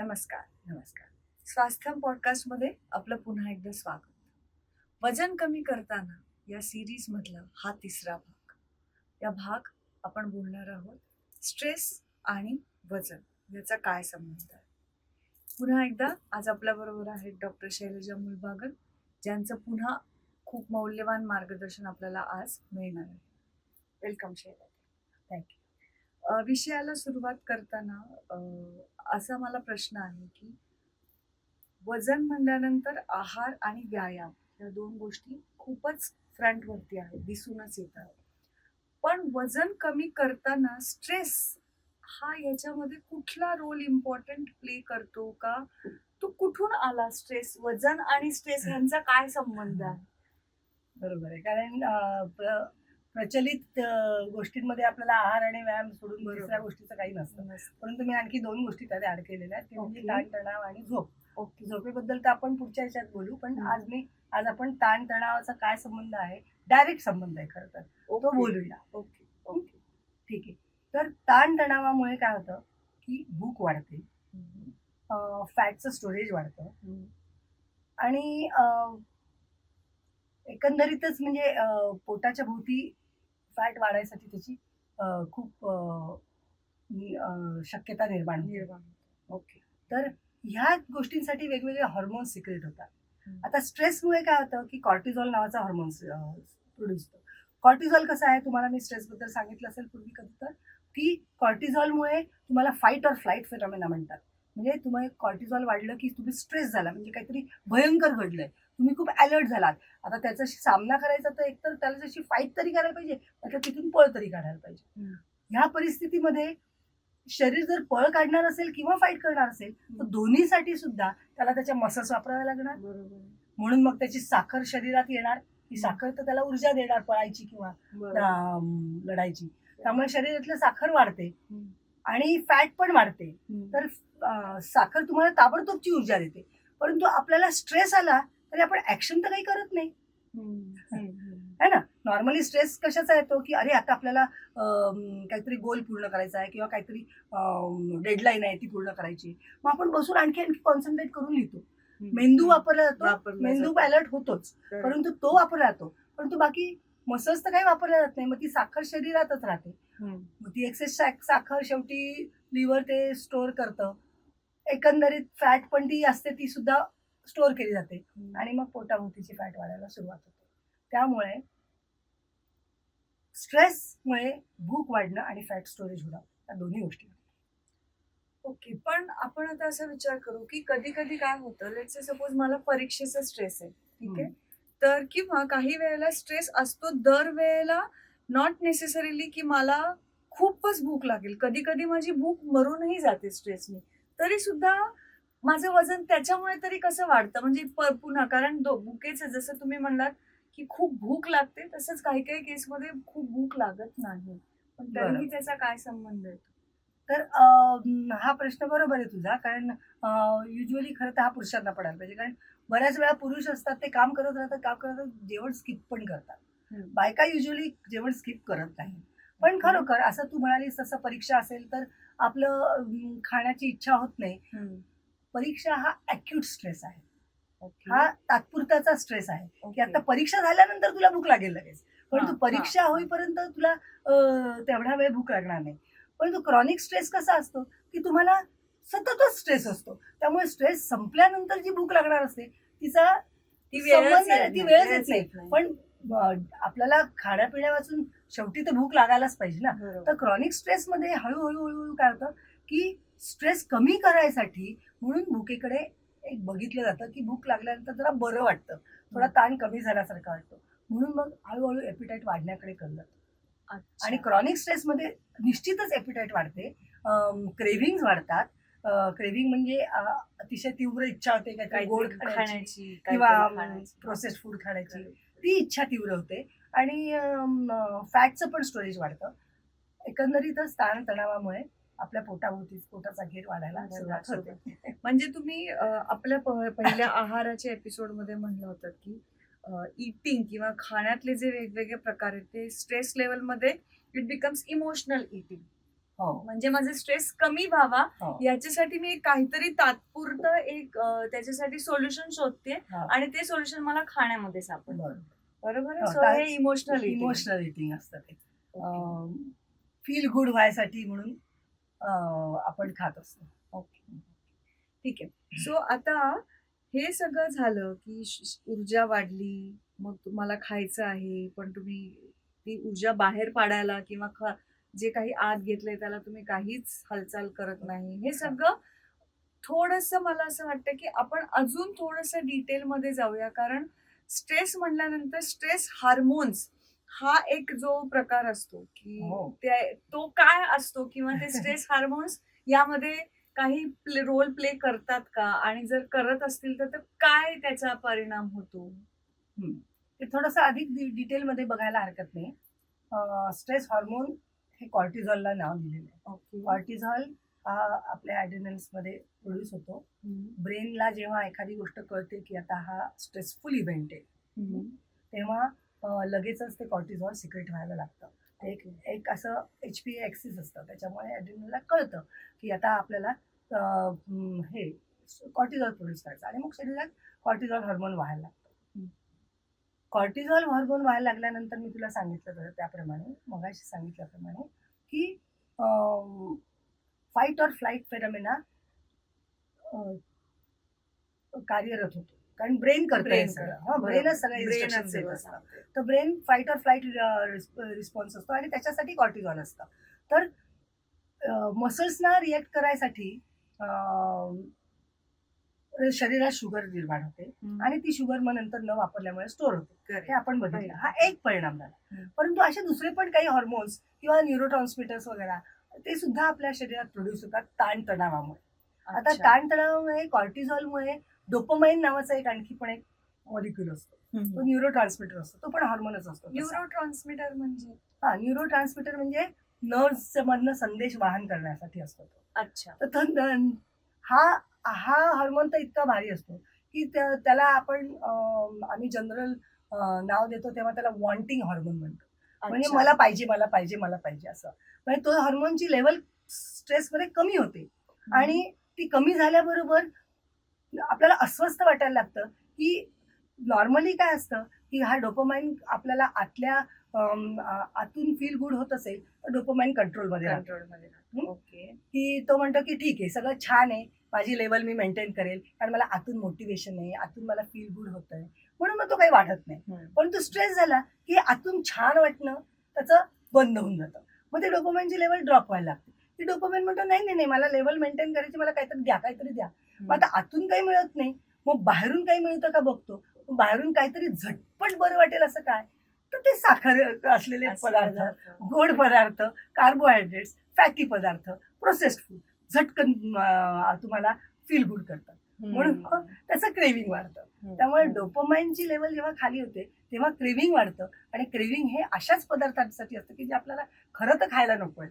नमस्कार. नमस्कार. स्वास्थ्य पॉडकास्टमध्ये आपलं पुन्हा एकदा स्वागत. वजन कमी करताना या सिरीजमधला हा तिसरा भाग. या भाग आपण बोलणार आहोत स्ट्रेस आणि वजन याचा काय संबंध आहे? पुन्हा एकदा आज आपल्याबरोबर आहेत डॉक्टर शैलजा मुलबागन ज्यांचं पुन्हा खूप मौल्यवान मार्गदर्शन आपल्याला आज मिळणार आहे. वेलकम शैलजा. थँक्यू विषयाला सुरुवात करताना असा मला प्रश्न आहे की वजन म्हणल्यानंतर आहार आणि व्यायाम या दोन गोष्टी खूपच फ्रंटवरती आहेत दिसूनच येतात. पण वजन कमी करताना स्ट्रेस हा याच्यामध्ये कुठला रोल इम्पॉर्टंट प्ले करतो का? तो कुठून आला स्ट्रेस वजन आणि स्ट्रेस यांचा काय संबंध आहे? बरोबर आहे. कारण प्रचलित गोष्टींमध्ये आपल्याला आहार आणि व्यायाम सोडून. दुसऱ्या गोष्टीचं काही नसतं. परंतु मी आणखी दोन गोष्टी त्यात ऍड केलेल्या आहेत. ते म्हणजे. ताणतणाव आणि झोप. ओके. झोपेबद्दल तर आपण पुढच्या ह्याच्यात बोलू पण. आज मी आज आपण ताणतणावाचा काय संबंध आहे डायरेक्ट संबंध आहे खरं तर. तो बोलूया. ओके. ओके. ठीक आहे. तर ताणतणावामुळे काय होतं की भूक वाढते. फॅटचं स्टोरेज वाढतं. आणि एकंदरीतच म्हणजे पोटाच्या भोवती फॅट वाढायसाठी त्याची खूप शक्यता निर्माण. निर्माण. ओके. तर ह्या गोष्टींसाठी वेगवेगळे हॉर्मोन्स सिक्रेट होतात. आता स्ट्रेसमुळे काय होतं की कॉर्टिझॉल नावाचा हॉर्मोन्स प्रोड्यूस होतो. कॉर्टिझॉल कसं आहे? तुम्हाला मी स्ट्रेसबद्दल सांगितलं असेल पूर्वी कधी तर की कॉर्टिझॉलमुळे तुम्हाला फाईट और फ्लाईट फेनॉमेना म्हणतात. म्हणजे तुम्हाला कॉर्टिझॉल वाढलं की तुम्ही स्ट्रेस झाला. म्हणजे काहीतरी भयंकर घडलंय. तुम्ही खूप अलर्ट झालात. आता त्याच्याशी सामना करायचा तर एकतर त्याला जशी फाईट तरी करायला पाहिजे आता तिथून पळ तरी काढायला पाहिजे. ह्या परिस्थितीमध्ये शरीर जर पळ काढणार असेल किंवा फाईट करणार असेल तर दोन्हीसाठी सुद्धा त्याला त्याच्या मसल्स वापराव्या लागणार. म्हणून मग त्याची साखर शरीरात येणार. ती साखर तर त्याला ऊर्जा देणार पळायची किंवा लढायची. त्यामुळे शरीरातलं साखर वाढते. आणि फॅट पण वाढते. तर साखर तुम्हाला ताबडतोबची ऊर्जा देते. परंतु आपल्याला स्ट्रेस आला तरी आपण ऍक्शन तर काही करत नाही. है ना नॉर्मली स्ट्रेस कशाचा येतो की अरे आता आपल्याला काहीतरी गोल पूर्ण करायचा आहे किंवा काहीतरी डेडलाईन आहे ती पूर्ण करायची मग आपण बसून आणखी आणखी कॉन्सन्ट्रेट करून लिहितो. मेंदू वापरला जातो वापरला मेंदू. अलर्ट होतोच. परंतु तो वापरला जातो परंतु बाकी मसल्स तर काही वापरल्या जात नाही मग ती साखर शरीरातच राहते. मग ती एक्सेस साखर शेवटी लिव्हर ते स्टोअर करतं एकंदरीत फॅट पण ती असते ती सुद्धा स्टोअर केली जाते. आणि मग पोटाभोवतीची फॅट वाढायला सुरुवात होते. त्यामुळे स्ट्रेसमुळे भूक वाढणं आणि फॅट स्टोरेज होणं या दोन्ही गोष्टी. ओके पण आपण आता असा विचार करू की कधी कधी काय होतं लेट्स सपोज मला परीक्षेचा स्ट्रेस आहे ठीक आहे? तर किंवा काही वेळेला स्ट्रेस असतो दर वेळेला नॉट नेसेसरीली की मला खूपच भूक लागेल. कधी कधी माझी भूक मरूनही जाते स्ट्रेसने तरी सुद्धा माझं वजन त्याच्यामुळे तरी कसं वाढतं? म्हणजे पुन्हा कारण दो भुकेचं जसं तुम्ही म्हणलात की खूप भूक लागते तसंच काही काही केसमध्ये खूप भूक लागत नाही. पण तरीही. त्याचा काय संबंध आहे तर हा प्रश्न बरोबर आहे तुझा कारण युजली खरं तर हा पुरुषांना पडायला पाहिजे. कारण बऱ्याच वेळा पुरुष असतात ते काम करत राहतात काम करत जेवण स्किप पण करतात. बायका युजली जेवण स्किप करत नाही पण खरोखर असं तू म्हणालीस तसं परीक्षा असेल तर आपलं खाण्याची इच्छा होत नाही. परीक्षा हा अॅक्यूट स्ट्रेस आहे. हा तात्पुरताचा स्ट्रेस आहे की. आता परीक्षा झाल्यानंतर तुला भूक लागेल लगेच परंतु परीक्षा. होईपर्यंत तुला तेवढा वेळ भूक लागणार नाही परंतु क्रॉनिक स्ट्रेस कसा असतो की तुम्हाला सततच स्ट्रेस असतो त्यामुळे स्ट्रेस संपल्यानंतर जी भूक लागणार असते तिचा ती वेळच येत ती नाही. पण आपल्याला खाण्यापिण्यापासून शेवटी तर भूक लागायलाच पाहिजे ना. तर क्रॉनिक स्ट्रेसमध्ये हळूहळू हळूहळू काय होतं की स्ट्रेस कमी करायसाठी म्हणून भुकेकडे एक बघितलं जातं की भूक लागल्यानंतर जरा बरं वाटतं. थोडा ताण कमी झाल्यासारखा वाटतो. म्हणून मग हळूहळू एपिटाईट वाढण्याकडे कळलं जातं. आणि क्रॉनिक स्ट्रेसमध्ये निश्चितच एपिटाईट वाढते. क्रेव्हिंग वाढतात. क्रेव्हिंग म्हणजे अतिशय तीव्र इच्छा होते काहीतरी गोड खाण्याची किंवा काहीतरी खाण्याची. प्रोसेस फूड खाण्याची. ती इच्छा तीव्र होते. आणि फॅटचं पण स्टोरेज वाढतं. एकंदरीतच ताण तणावामुळे आपल्या पोटाभोवती पोटाचा घेर वाढायला सुरुवात होते. म्हणजे तुम्ही आपल्या पहिल्या आहाराच्या एपिसोडमध्ये म्हणलं होतं की इटिंग किंवा खाण्यातले जे वेगवेगळे प्रकार आहेत ते स्ट्रेस लेवलमध्ये इट बिकम्स इमोशनल इटिंग म्हणजे माझा स्ट्रेस कमी व्हावा हो. याच्यासाठी मी काहीतरी तात्पुरतं एक त्याच्यासाठी सोल्युशन शोधते. आणि ते सोल्युशन मला खाण्यामध्ये सापडतं. बरोबर हो, हे इमोशनल इमोशनल इटिंग असतं ते. फील गुड व्हायसाठी म्हणून आपण खात असतो. ओके. ठीक आहे. सो आता हे सगळं झालं की ऊर्जा वाढली मग तुम्हाला खायचं आहे पण तुम्ही ती ऊर्जा बाहेर पाडायला किंवा ख- जे काही आत घेतलंय त्याला तुम्ही काहीच हालचाल करत नाही. हे सगळं थोडस मला असं वाटतं की आपण अजून थोडस डिटेलमध्ये जाऊया. कारण स्ट्रेस म्हटल्यानंतर स्ट्रेस हार्मोन्स हा एक जो प्रकार असतो की हो. त्या- तो काय असतो किंवा ते स्ट्रेस हार्मोन्स यामध्ये काही प्ले रोल प्ले करतात का? आणि जर करत असतील तर ते काय त्याचा परिणाम होतो? ते थोडंसं अधिक डि- डिटेलमध्ये बघायला हरकत नाही. स्ट्रेस हॉर्मोन हे कॉर्टिझॉलला नाव दिलेलं आहे. ओके. कॉर्टिझॉल हा आपल्या मध्ये प्रोड्यूस होतो. ब्रेनला जेव्हा एखादी गोष्ट कळते की आता हा स्ट्रेसफुल इव्हेंट आहे. तेव्हा लगेचच ते कॉर्टिझॉल सिक्रेट व्हायला लागतं. ते एक एक असं एच पी ॲक्सिस असतं. त्याच्यामुळे ॲड्रिनलला कळतं की आता आपल्याला हे कॉर्टिझॉल प्रोड्यूस करायचं. आणि मग शरीरात कॉर्टिझॉल हार्मोन व्हायला लागतं. कॉर्टिझॉल हार्मोन व्हायला लागल्यानंतर मी तुला सांगितलं तर त्याप्रमाणे मगाशी सांगितल्याप्रमाणे की फाईट ऑर फ्लाईट फेरमेना कार्यरत होतो. कारण ब्रेन करतं सगळं. ब्रेनच सगळं instructions देत असतं. तर brain fight or flight response असतो आणि त्याच्यासाठी कॉर्टिझॉल असतं. तर मसल्सना रिॲक्ट करायसाठी शरीरात शुगर निर्माण होते. आणि ती शुगर मग नंतर न वापरल्यामुळे स्टोर होते. हे आपण बघितलं. हा एक परिणाम झाला. परंतु असे दुसरे पण काही हॉर्मोन्स किंवा न्यूरोट्रान्समिटर्स वगैरे ते सुद्धा आपल्या शरीरात प्रोड्यूस होतात ताणतणावामुळे. आता ताणतणावामुळे कॉर्टिझॉलमुळे डोपोमाइन नावाचा एक आणखी पण एक मॉलिक्युल असतो. तो न्यूरो ट्रान्समिटर असतो. तो पण हार्मोनच असतो. न्यूरो ट्रान्समीटर म्हणजे? हा न्यूरो ट्रान्समिटर म्हणजे नर्व्स मधनं संदेश वाहन करण्यासाठी असतो तो. अच्छा. तर हा हा हार्मोन तर इतका भारी असतो की त्या- त्याला आपण आम्ही जनरल नाव देतो तेव्हा त्याला वॉन्टिंग हार्मोन म्हणतो. म्हणजे. मला पाहिजे मला पाहिजे मला पाहिजे असं. म्हणजे तो हार्मोनची लेवल स्ट्रेसमध्ये कमी होते. आणि ती कमी झाल्याबरोबर आपल्याला अस्वस्थ वाटायला लागतं की नॉर्मली काय असतं की हा डोपोमाइन आपल्याला आतल्या आतून फील गुड होत असेल तर डोपोमाइन कंट्रोलमध्ये राहतो. कंट्रोलमध्ये हम्म. ओके. की तो म्हणतो की ठीक आहे सगळं छान आहे माझी लेवल मी मेंटेन करेल कारण मला आतून मोटिवेशन आहे आतून मला फील गुड होत आहे म्हणून मग तो काही वाटत नाही. पण तो स्ट्रेस झाला की आतून छान वाटणं त्याचं बंद होऊन जातं. मग ते डोपोमाइनची लेवल ड्रॉप व्हायला लागते. ती डोपोमाइन म्हणतो नाही नाही नाही मला लेवल मेंटेन करायची मला काहीतरी द्या काहीतरी द्या. मग आता आतून काही मिळत नाही. मग बाहेरून काही मिळतं का बघतो? बाहेरून काहीतरी झटपट बरं वाटेल असं काय? तर ते साखर असलेले पदार्थ गोड पदार्थ कार्बोहायड्रेट्स फॅटी पदार्थ प्रोसेस्ड फूड झटकन तुम्हाला फील गुड करतात. म्हणून त्याचं क्रेविंग वाढतं. त्यामुळे डोपोमाइनची लेवल जेव्हा खाली होते तेव्हा क्रेविंग वाढतं. आणि क्रेविंग हे अशाच पदार्थांसाठी असतं की जे आपल्याला खरं तर खायला नको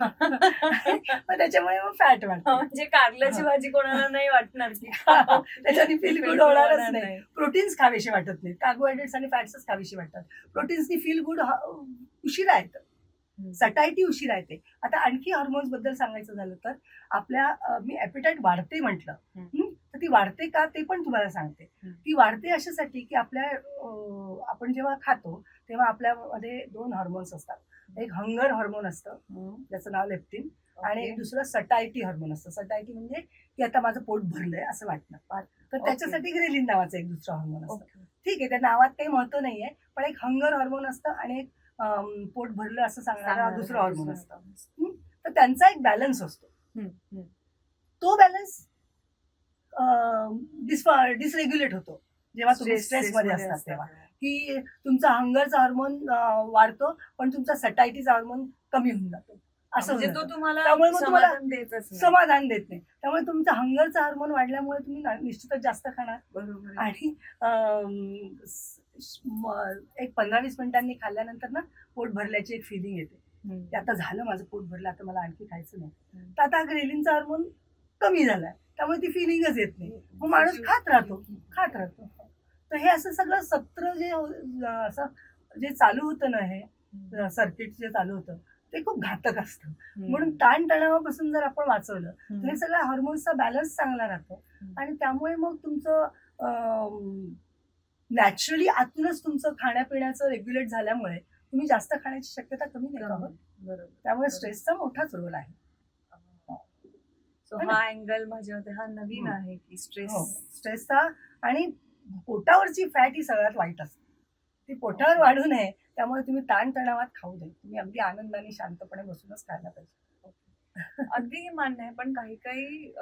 मग त्याच्यामुळे मग फॅट वाढतं म्हणजे कारल्याची भाजी कोणाला नाही वाटणार की त्याच्याने फील गुड होणारच नाही. प्रोटीन्स खावेसे वाटत नाही कार्बोहायड्रेट्स आणि फॅट्सच खावेसे वाटतात. प्रोटीन्सनी फील गुड उशिरा येतं. सटायटी उशिरा येते. आता आणखी हॉर्मोन्सबद्दल सांगायचं झालं तर आपल्या मी ॲपिटाईट वाढते म्हटलं? तर ती वाढते का ते पण तुम्हाला सांगते. ती वाढते अशासाठी की आपल्या आपण जेव्हा खातो तेव्हा आपल्यामध्ये दोन हॉर्मोन्स असतात. एक हंगर हॉर्मोन असतं. ज्याचं नाव लेप्टिन आणि एक दुसरं सटायटी हार्मोन असतं. सटायटी म्हणजे की आता माझं पोट भरलंय असं वाटणं तर त्याच्यासाठी ग्रेलिन नावाचं एक दुसरं हार्मोन असतं. ठीक आहे त्या नावात काही महत्त्व नाहीये पण एक हंगर हार्मोन असतं आणि एक पोट भरलं असं सांगणारा दुसरं हार्मोन असतं. तर त्यांचा एक बॅलन्स असतो. तो बॅलन्स डिसरेग्युलेट होतो. जेव्हा तुम्ही स्ट्रेसमध्ये असतात तेव्हा. की तुमचा हंगरचा हार्मोन वाढतो पण तुमचा सटायटीचा हार्मोन कमी होऊन जातो. असं म्हणजे तो. तुम्हाला त्यामुळे मग तुम्हाला समाधान देत नाही. त्यामुळे तुमचा हंगरचा हार्मोन वाढल्यामुळे तुम्ही निश्चितच जास्त खाणार. बरोबर. आणि एक पंधरा वीस मिनिटांनी खाल्ल्यानंतर ना पोट भरल्याची एक फिलिंग येते. आता झालं माझं पोट भरलं आता मला आणखी खायचं नाही. तर आता ग्रेलिनचा हार्मोन कमी झालाय. त्यामुळे ती फिलिंगच येत नाही. मग माणूस खात राहतो. खात राहतो. तर हे असं सगळं सत्र जे असं जे चालू होतं ना हे सर्किट जे चालू होतं ते खूप घातक असतं. म्हणून ताणतणावापासून जर आपण वाचवलं. तर हे सगळं हार्मोन्सचा बॅलन्स चांगला राहतो. आणि त्यामुळे मग तुमचं नॅचरली आतूनच तुमचं खाण्यापिण्याचं रेग्युलेट झाल्यामुळे तुम्ही जास्त खाण्याची शक्यता कमी नाही का होत? बरोबर त्यामुळे स्ट्रेसचा मोठाच रोल आहे सो हो अँगल माझ्या हा नवीन. आहे की स्ट्रेस हो स्ट्रेसचा आणि पोटावरची फॅट ही सगळ्यात वाईट असते. ती पोटावर वाढू नये त्यामुळे तुम्ही ताणतणावात खाऊ नये. तुम्ही अगदी आनंदाने शांतपणे बसूनच खायला पाहिजे. अगदी हे मान्य आहे पण काही काही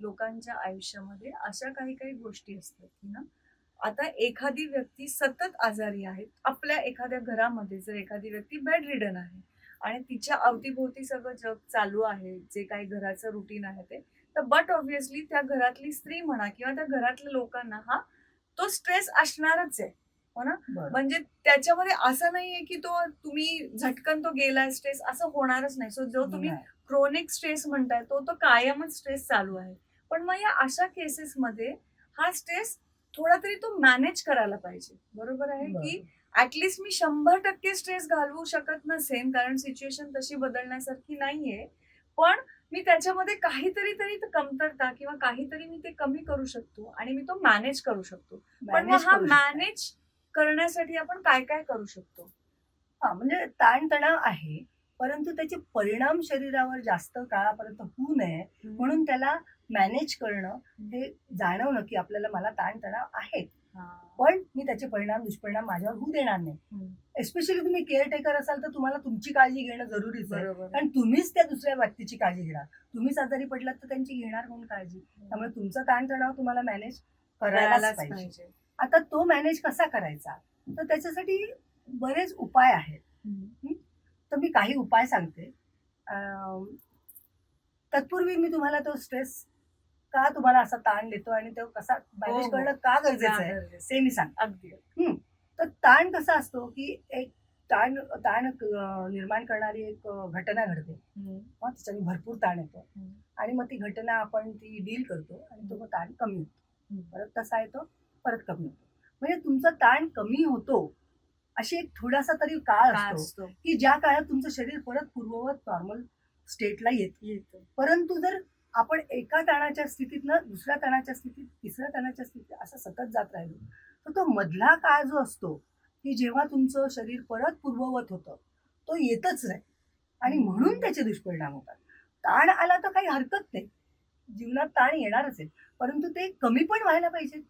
लोकांच्या आयुष्यामध्ये अशा काही काही गोष्टी असतात की ना आता एखादी व्यक्ती सतत आजारी आहे आपल्या एखाद्या घरामध्ये जर एखादी व्यक्ती बेड रिडन आहे आणि तिच्या अवतीभोवती सगळं जग चालू आहे जे काही घराचं रुटीन आहे ते तर बट ऑब्व्हियसली त्या घरातली स्त्री म्हणा किंवा त्या घरातल्या लोकांना हा तो स्ट्रेस असणारच आहे हो ना. म्हणजे त्याच्यामध्ये असं नाहीये की तो तुम्ही झटकन तो गेलाय स्ट्रेस असं होणारच नाही सो जो तुम्ही. क्रोनिक स्ट्रेस म्हणताय तो तो कायमच स्ट्रेस चालू आहे पण मग या अशा केसेसमध्ये हा स्ट्रेस थोडा तरी तो मॅनेज करायला पाहिजे बरोबर आहे. की ऍटलिस्ट मी शंभर टक्के स्ट्रेस घालवू शकत नसेन कारण सिच्युएशन तशी बदलण्यासारखी नाहीये पण मी त्याच्यामध्ये काहीतरी तरी त- कमतरता किंवा काहीतरी मी ते कमी करू शकतो आणि मी तो मॅनेज करू शकतो पण हा. मॅनेज करण्यासाठी आपण काय काय करू शकतो हा म्हणजे ताणतणाव आहे परंतु त्याचे परिणाम शरीरावर जास्त काळापर्यंत होऊ नये म्हणून त्याला मॅनेज करणं हे जाणवणं की आपल्याला मला ताणतणाव आहे हा. पण मी त्याचे परिणाम दुष्परिणाम माझ्यावर होऊ देणार नाही. एस्पेशली तुम्ही केअर टेकर असाल तर तुम्हाला तुमची काळजी घेणं जरुरीच आहे. कारण तुम्हीच त्या दुसऱ्या व्यक्तीची काळजी घेणार. तुम्हीच आजारी पडलात तर त्यांची घेणार कोण काळजी? त्यामुळे तुमचा ताणतणाव तुम्हाला मॅनेज करायलाच पाहिजे. आता तो मॅनेज कसा करायचा? तर त्याच्यासाठी बरेच उपाय आहेत. तर मी काही उपाय सांगते. तत्पूर्वी मी तुम्हाला तो स्ट्रेस का तुम्हाला असा ताण देतो आणि तो कसा मॅनेज हो. करणं का गरजेचं आहे. ते मी सांग अगदी तर ताण कसा असतो की एक ताण ताण निर्माण करणारी एक घटना घडते. मग त्याच्याने भरपूर ताण येतो. आणि मग ती घटना आपण ती डील करतो आणि तो ताण कमी होतो. परत तसा येतो परत कमी होतो. म्हणजे तुमचा ताण कमी होतो अशी एक थोडासा तरी काळ असतो असतो. की ज्या काळात तुमचं शरीर परत पूर्ववत नॉर्मल स्टेटला येतो. परंतु जर आपण एका ताणाच्या स्थितीतनं दुसऱ्या ताणाच्या स्थितीत तिसऱ्या ताणाच्या स्थितीत असं सतत जात राहिलो. तर तो मधला काळ जो असतो की जेव्हा तुमचं शरीर परत पूर्ववत होतं तो येतच नाही. आणि म्हणून त्याचे दुष्परिणाम होतात. ताण आला तर काही हरकत नाही. जीवनात ताण येणारच आहे. परंतु ते कमी पण व्हायला पाहिजे.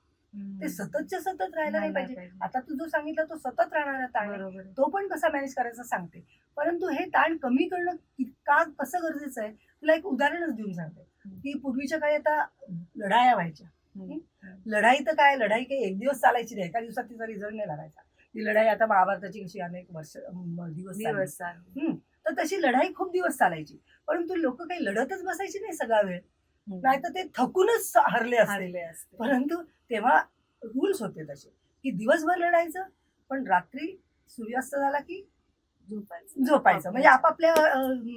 ते सततच्या सतत राहायला नाही पाहिजे. आता तू जो सांगितलं तो सतत राहणारा ताण तो पण कसा मॅनेज करायचा सांगते. परंतु हे ताण कमी करणं कि- कसं गरजेचं आहे? तुला एक उदाहरणच देऊन सांगते. की पूर्वीच्या काळी आता लढाया व्हायच्या. लढाई तर काय लढाई काही एक दिवस चालायची नाही. एका दिवसात तिचा रिझल्ट नाही लागायचा ती लढाई आता महाभारताची कशी अनेक वर्ष दिवस. तर तशी लढाई खूप दिवस चालायची. परंतु लोक काही लढतच बसायची नाही सगळा वेळ. हम्म. नाही तर ते थकूनच हरले हरले असते. परंतु तेव्हा रूल्स होते तसे. की दिवसभर लढायचं पण रात्री सूर्यास्त झाला की झोपायचं. झोपायचं. म्हणजे आपापल्या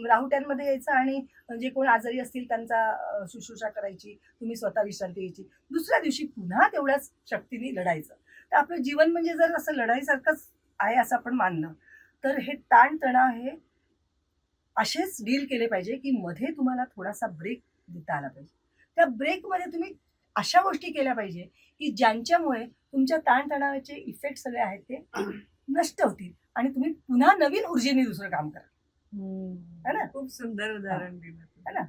राहुट्यांमध्ये यायचं आणि जे कोण आजारी असतील त्यांचा शुश्रूषा करायची तुम्ही स्वतः विश्रांती घ्यायची. दुसऱ्या दिवशी पुन्हा तेवढ्याच शक्तीने लढायचं. तर आपलं जीवन म्हणजे जर असं लढाईसारखंच आहे असं आपण मानलं तर हे ताणतणाव हे असेच डील केले पाहिजे की मध्ये तुम्हाला थोडासा ब्रेक देता आला पाहिजे. त्या ब्रेकमध्ये तुम्ही अशा गोष्टी केल्या पाहिजे की ज्यांच्यामुळे तुमच्या ताणतणावाचे इफेक्ट सगळे आहेत ते नष्ट होतील. आणि तुम्ही पुन्हा नवीन ऊर्जेने दुसरं काम करा. है ना? खूप सुंदर उदाहरण दिलं. है ना?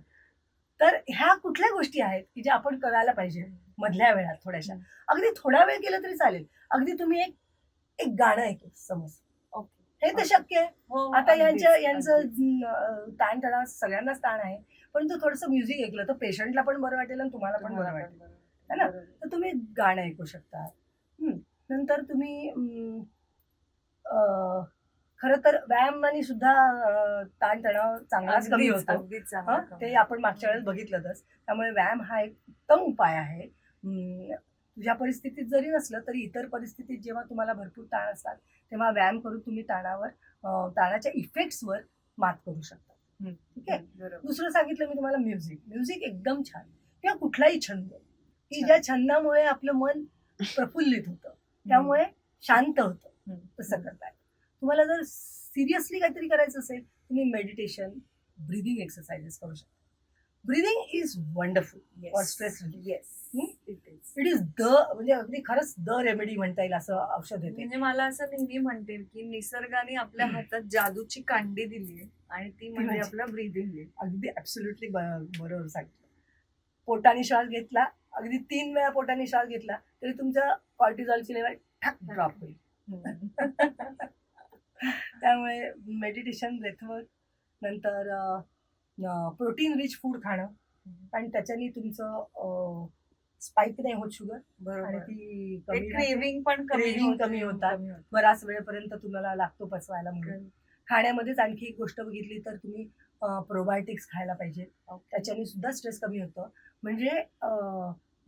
तर ह्या कुठल्या गोष्टी आहेत की ज्या आपण करायला पाहिजे मधल्या वेळात थोड्याशा? अगदी थोडा वेळ केलं तरी चालेल. अगदी तुम्ही एक एक गाणं ऐकलं समज. ओके. हे तर शक्य आहे. हो, आता यांच्या यांचं ताणतणाव सगळ्यांनाच ताण आहे. पण तो थोडंसं म्युझिक ऐकलं तर पेशंटला पण बरं वाटेल आणि तुम्हाला पण बरं वाटेल. है ना? तर तुम्ही गाणं ऐकू शकता. हम्म. नंतर तुम्ही खरं तर व्यायामाने सुद्धा ताणतणाव चांगलाच कमी होतो. ते आपण मागच्या वेळेस बघितलंच त्यामुळे व्यायाम हा एक उत्तम उपाय आहे तुझ्या परिस्थितीत जरी नसलं तरी इतर परिस्थितीत जेव्हा तुम्हाला भरपूर ताण असतात तेव्हा व्यायाम करून तुम्ही ताणावर ताणाच्या इफेक्ट्सवर मात करू शकता. ठीक आहे. दुसरं सांगितलं मी तुम्हाला म्युझिक म्युझिक एकदम छान किंवा कुठलाही छंद की. ज्या छंदामुळे आपलं मन प्रफुल्लित होतं त्यामुळे शांत होतं. तसं करताय. तुम्हाला जर सिरियसली काहीतरी करायचं असेल तुम्ही मेडिटेशन ब्रिदिंग एक्सरसाइजेस करू शकता. Breathing is wonderful for stress relief yes? It is it is the म्हणजे अगदी खरंच द रेमेडी म्हणता येईल असं औषध येते. म्हणजे मला असं नेहमी म्हणते की निसर्गाने आपल्या हातात जादूची कांडी दिली आहे आणि ती म्हणजे म्हणजे- आपलं ब्रीदिंग आहे. अगदी ऍब्सोल्युटली बरोबर सांगितलं. पोटाने श्वास घेतला अगदी तीन वेळा पोटाने श्वास घेतला तरी तुमचं कॉर्टिझॉलची लेवल ठक ड्रॉप होईल. त्यामुळे मेडिटेशन ब्रेथवर्क नंतर प्रोटीन रिच फूड खाणं. आणि त्याच्याने तुमचं स्पाइक नाही होत शुगर आणि बरोबर ती. क्रेविंग पण होते, कमी होतात. बराच वेळेपर्यंत तुम्हाला लागतो पचवायला म्हणून. खाण्यामध्येच आणखी एक गोष्ट बघितली तर तुम्ही प्रोबायोटिक्स खायला पाहिजे. त्याच्याने सुद्धा स्ट्रेस कमी होतं. म्हणजे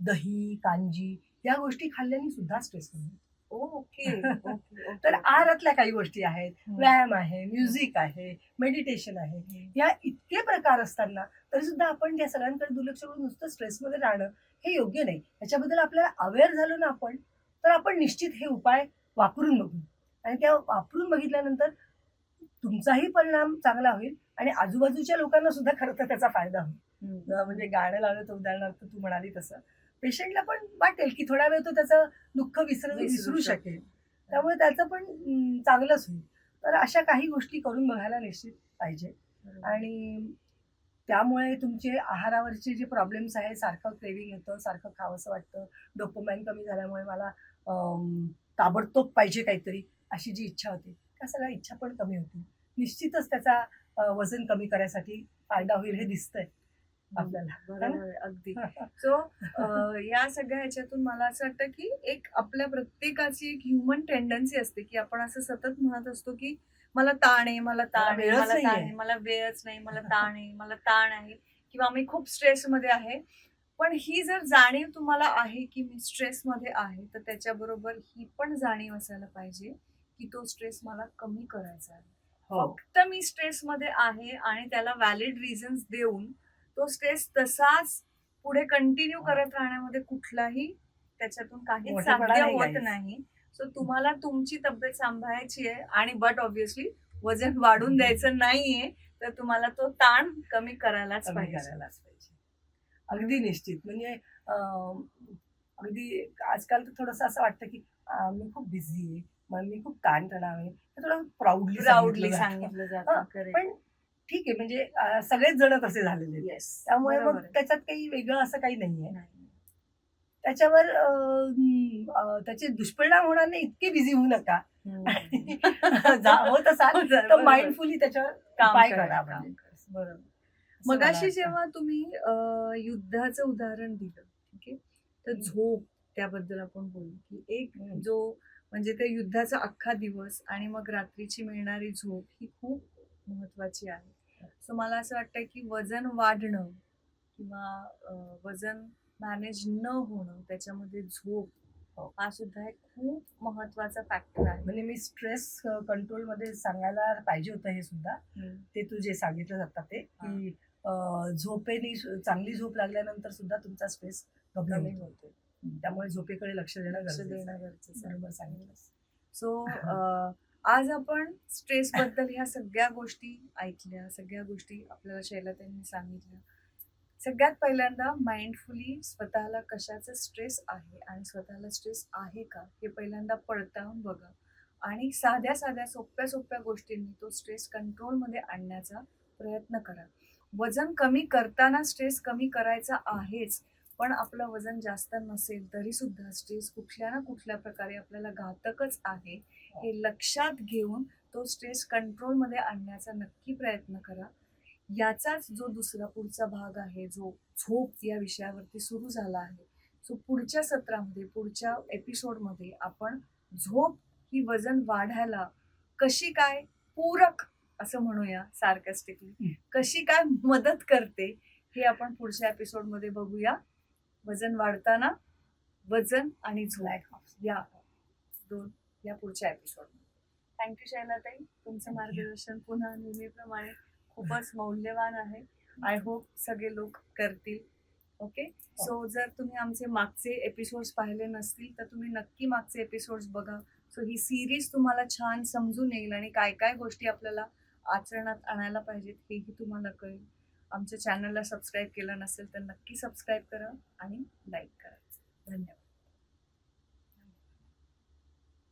दही कांजी या गोष्टी खाल्ल्याने सुद्धा स्ट्रेस कमी होतो. ओके. तर आहारातल्या काही गोष्टी आहेत. व्यायाम आहे म्युझिक आहे मेडिटेशन आहे. या इतके प्रकार असताना तरी सुद्धा आपण त्या सगळ्यांकडे दुर्लक्ष करून नुसतं स्ट्रेसमध्ये राहणं हे योग्य नाही याच्याबद्दल आपल्याला अवेअर झालो ना आपण तर आपण निश्चित हे उपाय वापरून बघू आणि त्या वापरून बघितल्यानंतर तुमचाही परिणाम चांगला होईल आणि आजूबाजूच्या लोकांना सुद्धा खरं तर त्याचा फायदा होईल म्हणजे गाणं लावलं तर उदाहरणार्थ तू म्हणाली तसं पेशंटला पण वाटेल की थोडा वेळ तो त्याचं दुःख विसर विसरू शकेल. त्यामुळे त्याचं पण चांगलंच होईल. तर अशा काही गोष्टी करून बघायला निश्चित पाहिजे. आणि त्यामुळे तुमचे आहारावरचे जे प्रॉब्लेम्स आहे सारखं क्रेविंग येतं सारखं खावंसं वाटतं. डोपोमाइन कमी झाल्यामुळे मला ताबडतोब पाहिजे काहीतरी अशी जी इच्छा होती त्या सगळ्या इच्छा पण कमी होतील. निश्चितच त्याचा वजन कमी करायसाठी फायदा होईल हे दिसतंय. आपल्याला अगदी. सो या सगळ्या ह्याच्यातून मला असं वाटतं की एक आपल्या प्रत्येकाची एक ह्युमन टेंडन्सी असते की आपण असं सतत म्हणत असतो की मला ताण आहे मला ताण आहे मला ताण. आहे मला वेळच नाही मला ताण आहे मला ताण आहे किंवा मी खूप स्ट्रेसमध्ये आहे. पण ही जर जाणीव तुम्हाला आहे की मी स्ट्रेसमध्ये आहे तर त्याच्याबरोबर ही पण जाणीव असायला पाहिजे की तो स्ट्रेस मला कमी करायचा आहे. हो. फक्त मी स्ट्रेसमध्ये आहे आणि त्याला व्हॅलिड रिझन्स देऊन तो स्ट्रेस तसाच पुढे कंटिन्यू करत राहण्यामध्ये कुठलाही त्याच्यातून काहीच साध्य होत. नाही. सो तुम्हाला तुमची तब्येत सांभाळायची आहे आणि बट ऑब्विसली वजन वाढून द्यायचं नाहीये तर तुम्हाला तो ताण कमी करायलाच करायलाच पाहिजे. अगदी निश्चित. म्हणजे अगदी आजकाल तर थोडंसं असं वाटतं की मी खूप बिझी आहे मी खूप ताणतणाव आहे. थोडं प्राऊडली प्राऊडली सांगितलं जातं. पण ठीक आहे म्हणजे सगळेच जण तसे झालेले. Yes, त्यामुळे मग. त्याच्यात काही वेगळं असं काही नाहीये नाही. त्याच्यावर त्याचे दुष्परिणाम होणार नाही इतके बिझी होऊ नका. जा- होत असाल तर बरोबर. माइंडफुली त्याच्यावर उपाय करा. बरोबर मगाशी. जेव्हा तुम्ही युद्धाचं उदाहरण दिलं ठीक आहे तर. झोप त्याबद्दल आपण बोलू की एक. जो म्हणजे त्या युद्धाचा अख्खा दिवस आणि मग रात्रीची मिळणारी झोप ही खूप महत्वाची आहे सो मला असं वाटतं की वजन वाढणं किंवा वजन मॅनेज न होणं त्याच्यामध्ये झोप हो. हा सुद्धा एक खूप महत्त्वाचा फॅक्टर आहे म्हणजे मी स्ट्रेस कंट्रोलमध्ये सांगायला पाहिजे होतं हे सुद्धा. ते तू जे सांगितलं जातात ते की झोपेने चांगली झोप लागल्यानंतर सुद्धा तुमचा स्ट्रेस कमी होतो त्यामुळे झोपेकडे लक्ष देणं लक्ष गरजेचं देणं आहे. गरजेचं. बरोबर सांगितलंस सो आज आपण स्ट्रेस बद्दल ह्या सगळ्या गोष्टी ऐकल्या सगळ्या गोष्टी आपल्याला शैला त्यांनी सांगितल्या. सगळ्यात पहिल्यांदा माइंडफुली स्वतःला कशाचं स्ट्रेस आहे आणि स्वतःला स्ट्रेस आहे का हे पहिल्यांदा पडताळून बघा. आणि साध्या साध्या सोप्या सोप्या गोष्टींनी तो स्ट्रेस कंट्रोलमध्ये आणण्याचा प्रयत्न करा. वजन कमी करताना स्ट्रेस कमी करायचा आहेच पण आपलं वजन जास्त नसेल तरी सुद्धा स्ट्रेस कुठल्या ना कुठल्या प्रकारे आपल्याला घातकच आहे. हे लक्षात घेऊन तो स्ट्रेस कंट्रोलमध्ये आणण्याचा नक्की प्रयत्न करा. याचाच जो दुसरा पुढचा भाग आहे जो झोप या विषयावरती सुरू झाला आहे सो पुढच्या सत्रामध्ये पुढच्या एपिसोडमध्ये आपण झोप ही वजन वाढायला कशी काय पूरक असं म्हणूया सार्कॅस्टिकली कशी काय मदत करते हे आपण पुढच्या एपिसोडमध्ये बघूया. वजन वाढताना वजन आणि झोप या दोन या पुढच्या एपिसोडमध्ये थँक्यू शैलाताई. तुमचं मार्गदर्शन पुन्हा नेहमीप्रमाणे खूपच मौल्यवान आहे. आय होप सगळे लोक करतील. ओके सो जर तुम्ही आमचे मागचे एपिसोड्स पाहिले नसतील तर तुम्ही नक्की मागचे एपिसोड्स बघा. सो ही सिरीज तुम्हाला छान समजून येईल आणि काय काय गोष्टी आपल्याला आचरणात आणायला पाहिजेत हेही तुम्हाला कळेल. आमच्या चॅनलला सबस्क्राईब केलं नसेल तर नक्की सबस्क्राईब करा आणि लाईक करा.